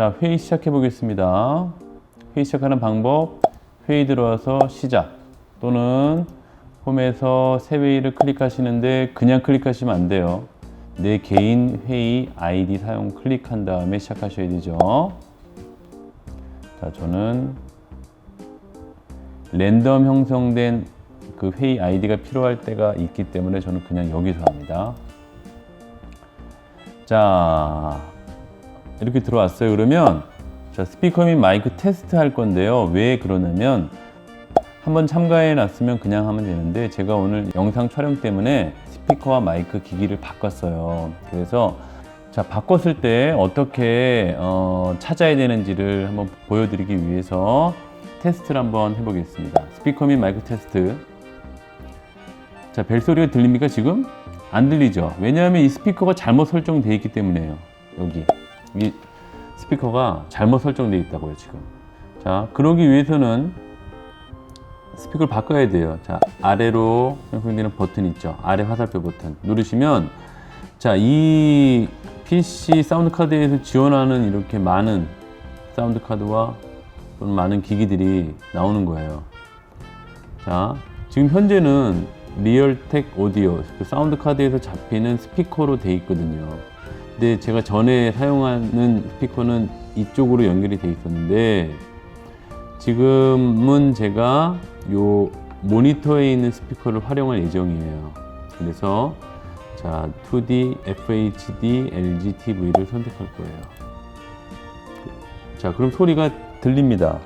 자, 회의 시작해 보겠습니다. 회의 시작하는 방법, 회의 들어와서 시작 또는 홈에서 새 회의를 클릭하시는데 그냥 클릭하시면 안 돼요. 내 개인 회의 아이디 사용 클릭한 다음에 시작하셔야 되죠. 자, 저는 랜덤 형성된 그 회의 아이디가 필요할 때가 있기 때문에 저는 그냥 여기서 합니다. 자, 이렇게 들어왔어요. 그러면 자, 스피커 및 마이크 테스트 할 건데요. 왜 그러냐면 한번 참가해 놨으면 그냥 하면 되는데 제가 오늘 영상 촬영 때문에 스피커와 마이크 기기를 바꿨어요. 그래서 자, 바꿨을 때 어떻게 어, 찾아야 되는지를 한번 보여드리기 위해서 테스트를 한번 해보겠습니다. 스피커 및 마이크 테스트. 자, 벨소리가 들립니까 지금? 안 들리죠? 왜냐하면 이 스피커가 잘못 설정되어 있기 때문에요. 여기. 이 스피커가 잘못 설정되어 있다고요, 지금. 자, 그러기 위해서는 스피커를 바꿔야 돼요. 자, 아래로 형성되는 버튼 있죠? 아래 화살표 버튼. 누르시면 자, 이 PC 사운드 카드에서 지원하는 이렇게 많은 사운드 카드와 또는 많은 기기들이 나오는 거예요. 자, 지금 현재는 리얼텍 오디오 그 사운드 카드에서 잡히는 스피커로 돼 있거든요. 근데 제가 전에 사용하는 스피커는 이쪽으로 연결이 돼 있었는데 지금은 제가 요 모니터에 있는 스피커를 활용할 예정이에요. 그래서 자 2D, FHD, LG TV를 선택할 거예요. 자 그럼 소리가 들립니다.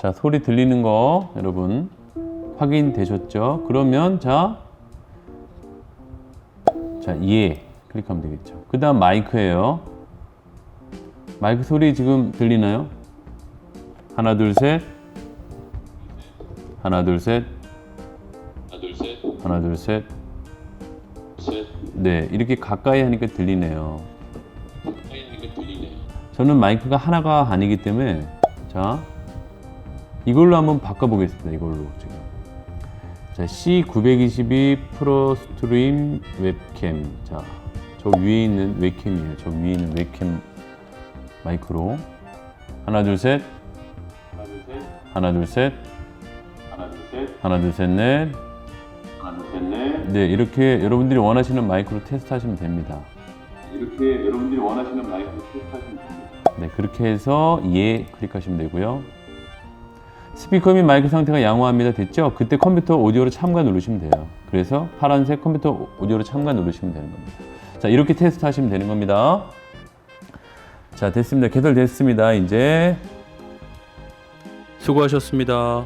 자, 소리 들리는 거 여러분 확인되셨죠? 그러면 자, 자, 예 클릭하면 되겠죠. 그 다음 마이크예요. 마이크 소리 지금 들리나요? 하나, 둘, 셋. 하나, 둘, 셋. 하나 둘 셋, 하나, 둘, 셋. 셋. 네, 이렇게 가까이 하니까 들리네요. 가까이 있는 게 들리네. 저는 마이크가 하나가 아니기 때문에 자 이걸로 한번 바꿔보겠습니다. 이걸로 지금 자 C922 프로 스트림 웹캠 자 저 위에 있는 웹캠이에요. 저 위에 있는 웹캠 마이크로 하나 둘 셋 하나 둘 셋, 하나 둘 셋 하나 둘 셋, 넷. 하나 둘 셋, 넷. 네 이렇게 여러분들이 원하시는 마이크로 테스트 하시면 됩니다. 이렇게 여러분들이 원하시는 마이크로 테스트 하시면 됩니다. 네, 그렇게 해서 예 클릭하시면 되고요. 스피커 및 마이크 상태가 양호합니다. 됐죠? 그때 컴퓨터 오디오로 참가 누르시면 돼요. 그래서 파란색 컴퓨터 오디오로 참가 누르시면 되는 겁니다. 자, 이렇게 테스트 하시면 되는 겁니다. 자, 됐습니다. 개설됐습니다. 이제 수고하셨습니다.